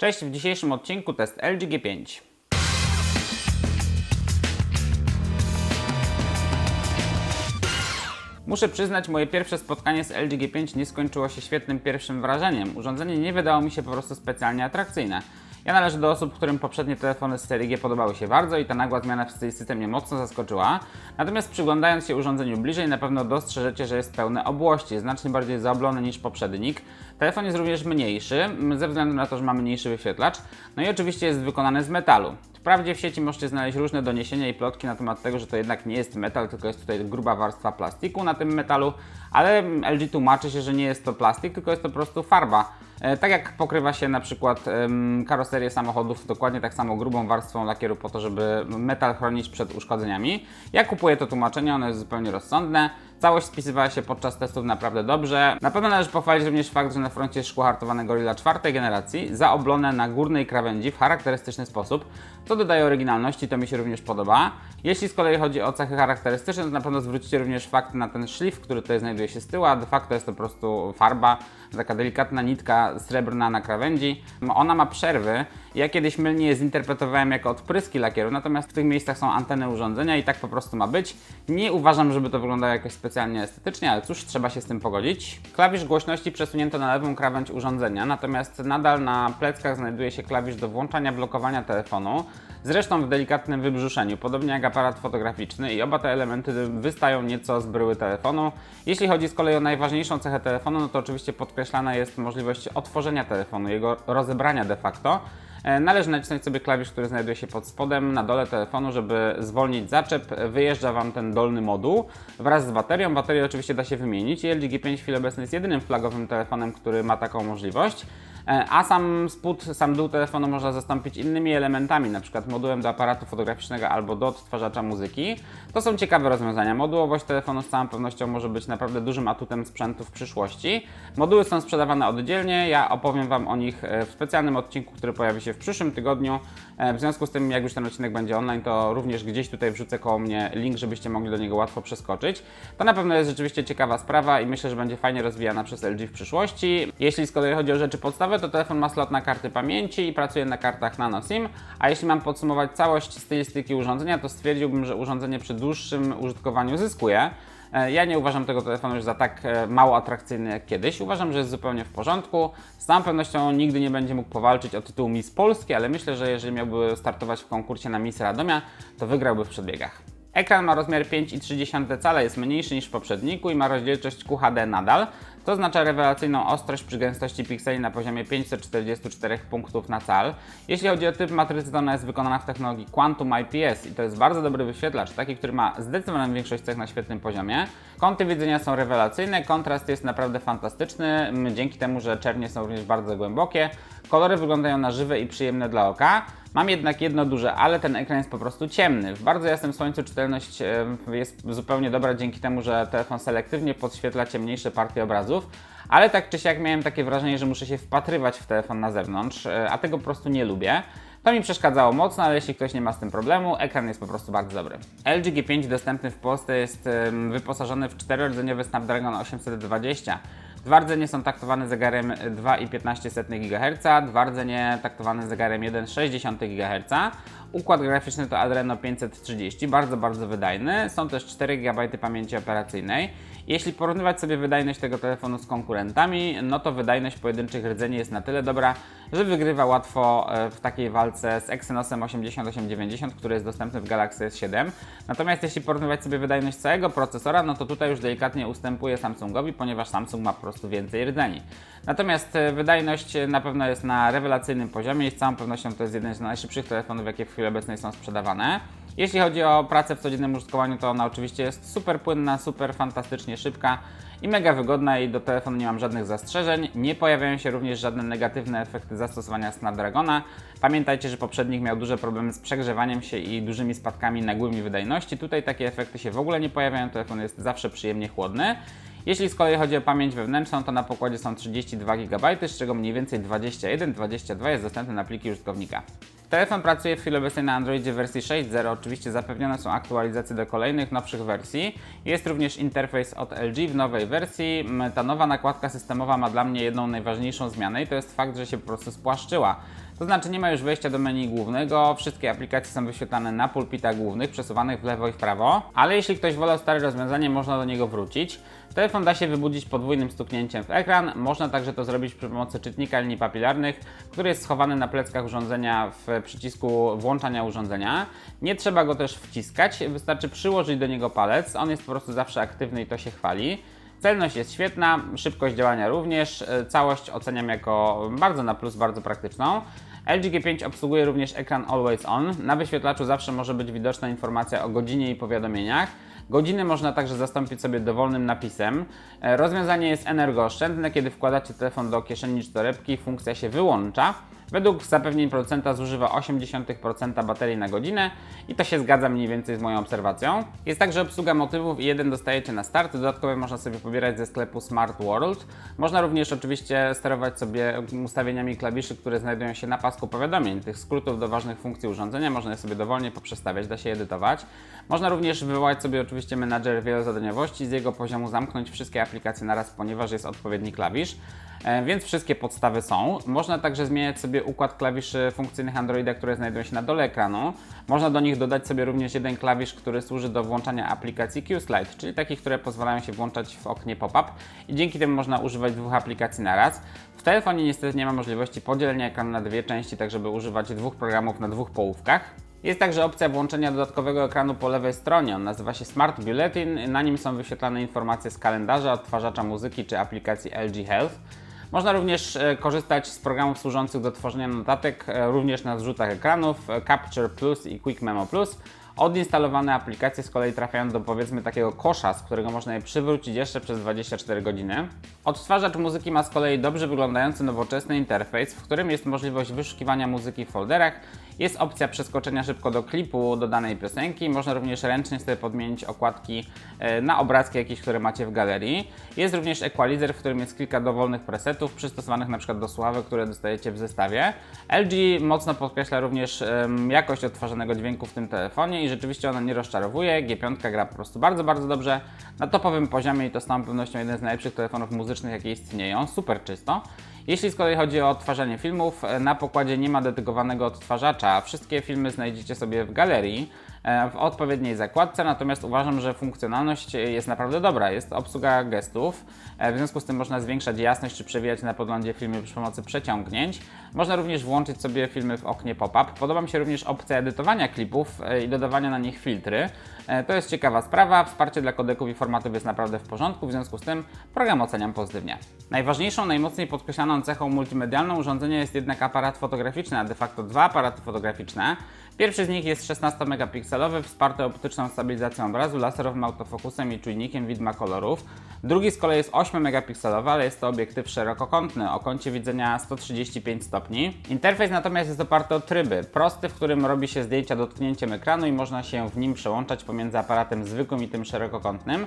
Cześć, w dzisiejszym odcinku test LG G5. Muszę przyznać, moje pierwsze spotkanie z LG G5 nie skończyło się świetnym pierwszym wrażeniem. Urządzenie nie wydało mi się po prostu specjalnie atrakcyjne. Ja należę do osób, którym poprzednie telefony z serii G podobały się bardzo i ta nagła zmiana w stylistyce mnie mocno zaskoczyła. Natomiast przyglądając się urządzeniu bliżej, na pewno dostrzeżecie, że jest pełne obłości, znacznie bardziej zaoblone niż poprzednik. Telefon jest również mniejszy, m, ze względu na to, że ma mniejszy wyświetlacz. No i oczywiście jest wykonany z metalu. Wprawdzie w sieci możecie znaleźć różne doniesienia i plotki na temat tego, że to jednak nie jest metal, tylko jest tutaj gruba warstwa plastiku na tym metalu, ale LG tłumaczy się, że nie jest to plastik, tylko jest to po prostu farba. E, Tak jak pokrywa się na przykład karoserię samochodów dokładnie tak samo grubą warstwą lakieru po to, żeby metal chronić przed uszkodzeniami. Ja kupuję to tłumaczenie, ono jest zupełnie rozsądne. Całość spisywała się podczas testów naprawdę dobrze. Na pewno należy pochwalić również fakt, że na froncie szkło hartowane Gorilla czwartej generacji, zaoblone na górnej krawędzi w charakterystyczny sposób, co dodaje oryginalności, to mi się również podoba. Jeśli z kolei chodzi o cechy charakterystyczne, to na pewno zwrócicie również fakt na ten szlif, który tutaj znajduje się z tyłu, a de facto jest to po prostu farba, taka delikatna nitka srebrna na krawędzi. Ona ma przerwy. Ja kiedyś mylnie je zinterpretowałem jako odpryski lakieru, natomiast w tych miejscach są anteny urządzenia i tak po prostu ma być. Nie uważam, żeby to wyglądało jakoś specjalnie estetycznie, ale cóż, trzeba się z tym pogodzić. Klawisz głośności przesunięto na lewą krawędź urządzenia, natomiast nadal na pleckach znajduje się klawisz do włączania, blokowania telefonu. Zresztą w delikatnym wybrzuszeniu, podobnie jak aparat fotograficzny i oba te elementy wystają nieco z bryły telefonu. Jeśli chodzi z kolei o najważniejszą cechę telefonu, no to oczywiście podkreślana jest możliwość otworzenia telefonu, jego rozebrania de facto. E, Należy nacisnąć sobie klawisz, który znajduje się pod spodem na dole telefonu, żeby zwolnić zaczep. Wyjeżdża Wam ten dolny moduł wraz z baterią. Baterię oczywiście da się wymienić i LG G5 w chwili obecnej jest jedynym flagowym telefonem, który ma taką możliwość. E, A sam spód, sam dół telefonu można zastąpić innymi elementami, np. modułem do aparatu fotograficznego albo do odtwarzacza muzyki. To są ciekawe rozwiązania. Modułowość telefonu z całą pewnością może być naprawdę dużym atutem sprzętu w przyszłości. Moduły są sprzedawane oddzielnie, ja opowiem Wam o nich e, w specjalnym odcinku, który pojawi się w przyszłym tygodniu. E, W związku z tym, jak już ten odcinek będzie online, to również gdzieś tutaj wrzucę koło mnie link, żebyście mogli do niego łatwo przeskoczyć. To na pewno jest rzeczywiście ciekawa sprawa i myślę, że będzie fajnie rozwijana przez LG w przyszłości. Jeśli z kolei chodzi o rzeczy podstawowe, to telefon ma slot na karty pamięci i pracuje na kartach nano SIM, a jeśli mam podsumować całość stylistyki urządzenia, to stwierdziłbym, że urządzenie przy dłuższym użytkowaniu zyskuje. E, Ja nie uważam tego telefonu już za tak e, mało atrakcyjny jak kiedyś. Uważam, że jest zupełnie w porządku. Z całą pewnością nigdy nie będzie mógł powalczyć o tytuł Miss Polski, ale myślę, że jeżeli miałby startować w konkursie na Miss Radomia, to wygrałby w przedbiegach. Ekran ma rozmiar 5,3 cala, jest mniejszy niż w poprzedniku i ma rozdzielczość QHD nadal. To oznacza rewelacyjną ostrość przy gęstości pikseli na poziomie 544 punktów na cal. Jeśli chodzi o typ matrycy, to ona jest wykonana w technologii Quantum IPS i to jest bardzo dobry wyświetlacz, taki, który ma zdecydowaną większość cech na świetnym poziomie. Kąty widzenia są rewelacyjne, kontrast jest naprawdę fantastyczny, dzięki temu, że czernie są również bardzo głębokie. Kolory wyglądają na żywe i przyjemne dla oka. Mam jednak jedno duże, ale ten ekran jest po prostu ciemny. W bardzo jasnym słońcu czytelność jest zupełnie dobra dzięki temu, że telefon selektywnie podświetla ciemniejsze partie obrazów, ale tak czy siak miałem takie wrażenie, że muszę się wpatrywać w telefon na zewnątrz, e, a tego po prostu nie lubię. To mi przeszkadzało mocno, ale jeśli ktoś nie ma z tym problemu, ekran jest po prostu bardzo dobry. LG G5 dostępny w Polsce jest wyposażony w 4-rdzeniowy Snapdragon 820. Dwa rdzenie są taktowane zegarem 2,15 GHz, dwa rdzenie taktowane zegarem 1,6 GHz. Układ graficzny to Adreno 530, bardzo, bardzo wydajny. Są też 4 GB pamięci operacyjnej. Jeśli porównywać sobie wydajność tego telefonu z konkurentami, no to wydajność pojedynczych rdzeni jest na tyle dobra, że wygrywa łatwo e, w takiej walce z Exynosem 8890, który jest dostępny w Galaxy S7. Natomiast jeśli porównywać sobie wydajność całego procesora, no to tutaj już delikatnie ustępuje Samsungowi, ponieważ Samsung ma po prostu więcej rdzeni. Natomiast e, wydajność e, na pewno jest na rewelacyjnym poziomie i z całą pewnością to jest jeden z najszybszych telefonów, jakie w chwili obecnej są sprzedawane. Jeśli chodzi o pracę w codziennym użytkowaniu, to ona oczywiście jest super płynna, super fantastycznie szybka i mega wygodna i do telefonu nie mam żadnych zastrzeżeń. Nie pojawiają się również żadne negatywne efekty zastosowania Snapdragona. Pamiętajcie, że poprzednik miał duże problemy z przegrzewaniem się i dużymi spadkami nagłymi wydajności. Tutaj takie efekty się w ogóle nie pojawiają, telefon jest zawsze przyjemnie chłodny. Jeśli z kolei chodzi o pamięć wewnętrzną, to na pokładzie są 32 GB, z czego mniej więcej 21, 22 jest dostępne na pliki użytkownika. Telefon pracuje w chwili obecnej na Androidzie wersji 6.0. Oczywiście zapewnione są aktualizacje do kolejnych, nowszych wersji. Jest również interfejs od LG w nowej wersji. M, Ta nowa nakładka systemowa ma dla mnie jedną najważniejszą zmianę i to jest fakt, że się po prostu spłaszczyła. To znaczy nie ma już wejścia do menu głównego, wszystkie aplikacje są wyświetlane na pulpitach głównych, przesuwanych w lewo i w prawo, ale jeśli ktoś wolał stare rozwiązanie, można do niego wrócić. Telefon da się wybudzić podwójnym stuknięciem w ekran, można także to zrobić przy pomocy czytnika linii papilarnych, który jest schowany na pleckach urządzenia w przycisku włączania urządzenia. Nie trzeba go też wciskać, wystarczy przyłożyć do niego palec, on jest po prostu zawsze aktywny i to się chwali. Celność jest świetna, szybkość działania również, całość oceniam jako bardzo na plus, bardzo praktyczną. LG G5 obsługuje również ekran Always On. Na wyświetlaczu zawsze może być widoczna informacja o godzinie i powiadomieniach. Godziny można także zastąpić sobie dowolnym napisem. E, Rozwiązanie jest energooszczędne, kiedy wkładacie telefon do kieszeni czy torebki, funkcja się wyłącza. Według zapewnień producenta zużywa 0,8% baterii na godzinę i to się zgadza mniej więcej z moją obserwacją. Jest także obsługa motywów i jeden dostajecie na start, dodatkowe można sobie pobierać ze sklepu Smart World. Można również oczywiście sterować sobie ustawieniami klawiszy, które znajdują się na pasku powiadomień. Tych skrótów do ważnych funkcji urządzenia można je sobie dowolnie poprzestawiać, da się edytować. Można również wywołać sobie oczywiście menadżer wielozadaniowości, z jego poziomu zamknąć wszystkie aplikacje naraz, ponieważ jest odpowiedni klawisz. E, Więc wszystkie podstawy są. Można także zmieniać sobie układ klawiszy funkcyjnych Androida, które znajdują się na dole ekranu. Można do nich dodać sobie również jeden klawisz, który służy do włączania aplikacji Q-Slide, czyli takich, które pozwalają się włączać w oknie pop-up i dzięki temu można używać dwóch aplikacji naraz. W telefonie niestety nie ma możliwości podzielenia ekranu na dwie części, tak żeby używać dwóch programów na dwóch połówkach. Jest także opcja włączenia dodatkowego ekranu po lewej stronie. On nazywa się Smart Bulletin. Na nim są wyświetlane informacje z kalendarza, odtwarzacza muzyki czy aplikacji LG Health. Można również e, korzystać z programów służących do tworzenia notatek, e, również na zrzutach ekranów, e, Capture Plus i Quick Memo Plus. Odinstalowane aplikacje z kolei trafiają do powiedzmy takiego kosza, z którego można je przywrócić jeszcze przez 24 godziny. Odtwarzacz muzyki ma z kolei dobrze wyglądający nowoczesny interfejs, w którym jest możliwość wyszukiwania muzyki w folderach. Jest opcja przeskoczenia szybko do klipu do danej piosenki. Można również ręcznie sobie podmienić okładki e, na obrazki jakieś, które macie w galerii. Jest również equalizer, w którym jest kilka dowolnych presetów przystosowanych na przykład do słuchawek, które dostajecie w zestawie. LG mocno podkreśla również jakość odtwarzanego dźwięku w tym telefonie i rzeczywiście ona nie rozczarowuje. G5 gra po prostu bardzo, bardzo dobrze na topowym poziomie i to z całą pewnością jeden z najlepszych telefonów muzycznych, jakie istnieją. Super czysto. Jeśli z kolei chodzi o odtwarzanie filmów, e, na pokładzie nie ma dedykowanego odtwarzacza. Wszystkie filmy znajdziecie sobie w galerii w odpowiedniej zakładce, natomiast uważam, że funkcjonalność jest naprawdę dobra. Jest obsługa gestów, e, w związku z tym można zwiększać jasność czy przewijać na podglądzie filmy przy pomocy przeciągnięć. Można również włączyć sobie filmy w oknie pop-up. Podoba mi się również opcja edytowania klipów e, i dodawania na nich filtry. E, To jest ciekawa sprawa. Wsparcie dla kodeków i formatów jest naprawdę w porządku, w związku z tym program oceniam pozytywnie. Najważniejszą, najmocniej podkreślaną cechą multimedialną urządzenia jest jednak aparat fotograficzny, a de facto dwa aparaty fotograficzne. Pierwszy z nich jest 16-megapikselowy, wsparty optyczną stabilizacją obrazu, laserowym autofokusem i czujnikiem widma kolorów. Drugi z kolei jest 8-megapikselowy, ale jest to obiektyw szerokokątny o kącie widzenia 135 stopni. Interfejs natomiast jest oparty o tryby. Prosty, w którym robi się zdjęcia dotknięciem ekranu i można się w nim przełączać pomiędzy aparatem zwykłym i tym szerokokątnym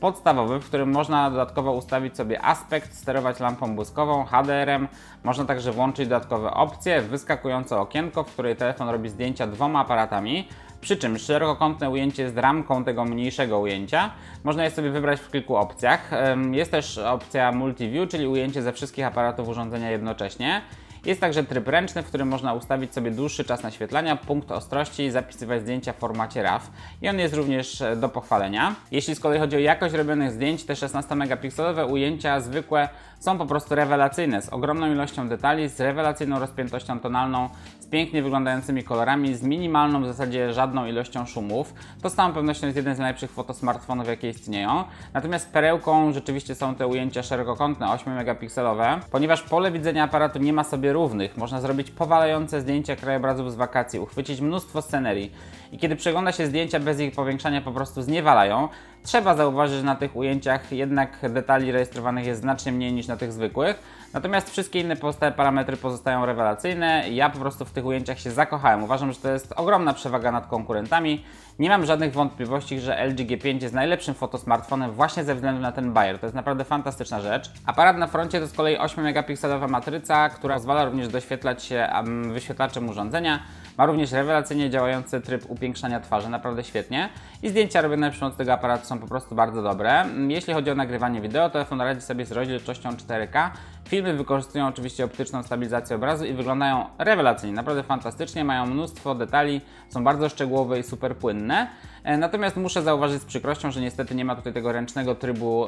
podstawowy, w którym można dodatkowo ustawić sobie aspekt, sterować lampą błyskową, HDR-em. Można także włączyć dodatkowe opcje, wyskakujące okienko, w której telefon robi zdjęcia dwoma aparatami. Przy czym szerokokątne ujęcie jest ramką tego mniejszego ujęcia. Można je sobie wybrać w kilku opcjach. Jest też opcja Multiview, czyli ujęcie ze wszystkich aparatów urządzenia jednocześnie. Jest także tryb ręczny, w którym można ustawić sobie dłuższy czas naświetlania, punkt ostrości i zapisywać zdjęcia w formacie RAW. I on jest również e, do pochwalenia. Jeśli z kolei chodzi o jakość robionych zdjęć, te 16-megapikselowe ujęcia zwykłe są po prostu rewelacyjne, z ogromną ilością detali, z rewelacyjną rozpiętością tonalną, z pięknie wyglądającymi kolorami, z minimalną w zasadzie żadną ilością szumów. To z całą pewnością jest jeden z najlepszych fotosmartfonów, jakie istnieją. Natomiast perełką rzeczywiście są te ujęcia szerokokątne, 8-megapikselowe, ponieważ pole widzenia aparatu nie ma sobie równych. Można zrobić powalające zdjęcia krajobrazów z wakacji, uchwycić mnóstwo scenerii. I kiedy przegląda się zdjęcia bez ich powiększania, po prostu zniewalają. Trzeba zauważyć, że na tych ujęciach jednak detali rejestrowanych jest znacznie mniej niż na tych zwykłych. Natomiast wszystkie inne pozostałe parametry pozostają rewelacyjne. Ja po prostu w tych ujęciach się zakochałem. Uważam, że to jest ogromna przewaga nad konkurentami. Nie mam żadnych wątpliwości, że LG G5 jest najlepszym fotosmartfonem właśnie ze względu na ten bajer. To jest naprawdę fantastyczna rzecz. Aparat na froncie to z kolei 8-megapikselowa matryca, która pozwala również doświetlać się em, wyświetlaczem urządzenia. Ma również rewelacyjnie działający tryb upiększania twarzy, naprawdę świetnie. I zdjęcia robione przy pomocy tego aparatu są po prostu bardzo dobre. Jeśli chodzi o nagrywanie wideo, telefon radzi sobie z rozdzielczością 4K Filmy wykorzystują oczywiście optyczną stabilizację obrazu i wyglądają rewelacyjnie, naprawdę fantastycznie, mają mnóstwo detali, są bardzo szczegółowe i super płynne. E, Natomiast muszę zauważyć z przykrością, że niestety nie ma tutaj tego ręcznego trybu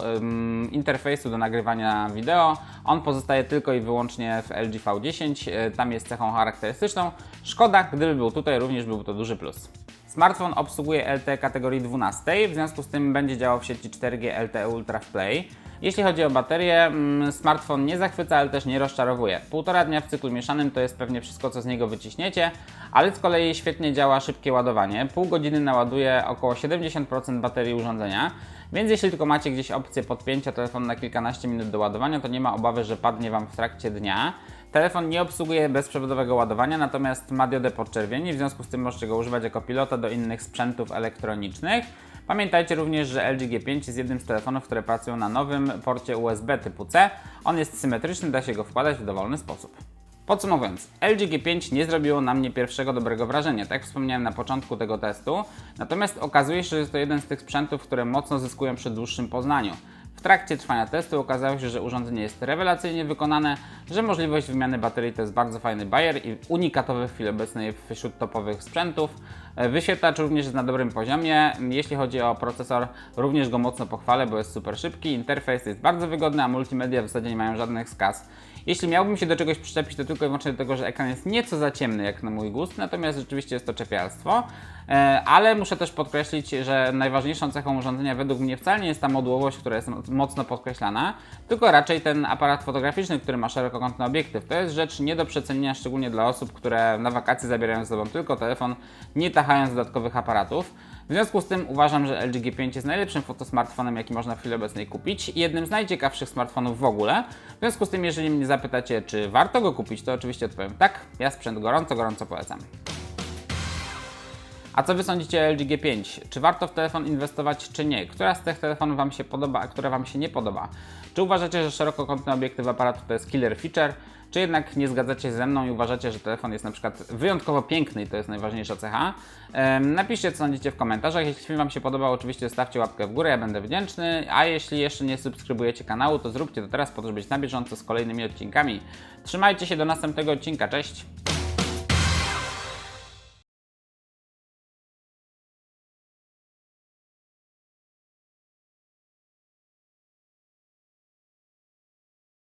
interfejsu do nagrywania wideo. On pozostaje tylko i wyłącznie w LG V10, e, tam jest cechą charakterystyczną. Szkoda, gdyby był tutaj, również byłby to duży plus. Smartfon obsługuje LTE kategorii 12, w związku z tym będzie działał w sieci 4G LTE Ultra w Play. Jeśli chodzi o baterię, mm, smartfon nie zachwyca, ale też nie rozczarowuje. Półtora dnia w cyklu mieszanym to jest pewnie wszystko, co z niego wyciśniecie, ale z kolei świetnie działa szybkie ładowanie. Pół godziny naładuje około 70% baterii urządzenia, więc jeśli tylko macie gdzieś opcję podpięcia telefonu na kilkanaście minut do ładowania, to nie ma obawy, że padnie Wam w trakcie dnia. Telefon nie obsługuje bezprzewodowego ładowania, natomiast ma diodę podczerwieni, w związku z tym możecie go używać jako pilota do innych sprzętów elektronicznych. Pamiętajcie również, że LG G5 jest jednym z telefonów, które pracują na nowym porcie USB typu C. On jest symetryczny, da się go wkładać w dowolny sposób. Podsumowując, LG G5 nie zrobiło na mnie pierwszego dobrego wrażenia, tak wspomniałem na początku tego testu, natomiast okazuje się, że jest to jeden z tych sprzętów, które mocno zyskują przy dłuższym poznaniu. W trakcie trwania testu okazało się, że urządzenie jest rewelacyjnie wykonane, że możliwość wymiany baterii to jest bardzo fajny bajer i unikatowy w chwili obecnej wśród topowych sprzętów. E, Wyświetlacz również jest na dobrym poziomie. Jeśli chodzi o procesor, również go mocno pochwalę, bo jest super szybki. Interfejs jest bardzo wygodny, a multimedia w zasadzie nie mają żadnych skaz. Jeśli miałbym się do czegoś przyczepić, to tylko i wyłącznie do tego, że ekran jest nieco za ciemny jak na mój gust, natomiast rzeczywiście jest to czepialstwo. E, Ale muszę też podkreślić, że najważniejszą cechą urządzenia według mnie wcale nie jest ta modułowość, która jest mo- mocno podkreślana, tylko raczej ten aparat fotograficzny, który ma szerokokątny obiektyw. To jest rzecz nie do przecenienia, szczególnie dla osób, które na wakacje zabierają ze sobą tylko telefon, nie tachając dodatkowych aparatów. W związku z tym uważam, że LG G5 jest najlepszym fotosmartfonem, jaki można w chwili obecnej kupić i jednym z najciekawszych smartfonów w ogóle. W związku z tym, jeżeli mnie zapytacie, czy warto go kupić, to oczywiście odpowiem tak. Ja sprzęt gorąco, gorąco polecam. A co Wy sądzicie o LG G5? Czy warto w telefon inwestować, czy nie? Która z tych telefonów Wam się podoba, a która Wam się nie podoba? Czy uważacie, że szerokokątny obiektyw aparatu to jest killer feature? Czy jednak nie zgadzacie się ze mną i uważacie, że telefon jest na przykład wyjątkowo piękny i to jest najważniejsza cecha? Napiszcie, co sądzicie w komentarzach. Jeśli film Wam się podobał, oczywiście stawcie łapkę w górę, ja będę wdzięczny. A jeśli jeszcze nie subskrybujecie kanału, to zróbcie to teraz po to, żeby być na bieżąco z kolejnymi odcinkami. Trzymajcie się do następnego odcinka. Cześć!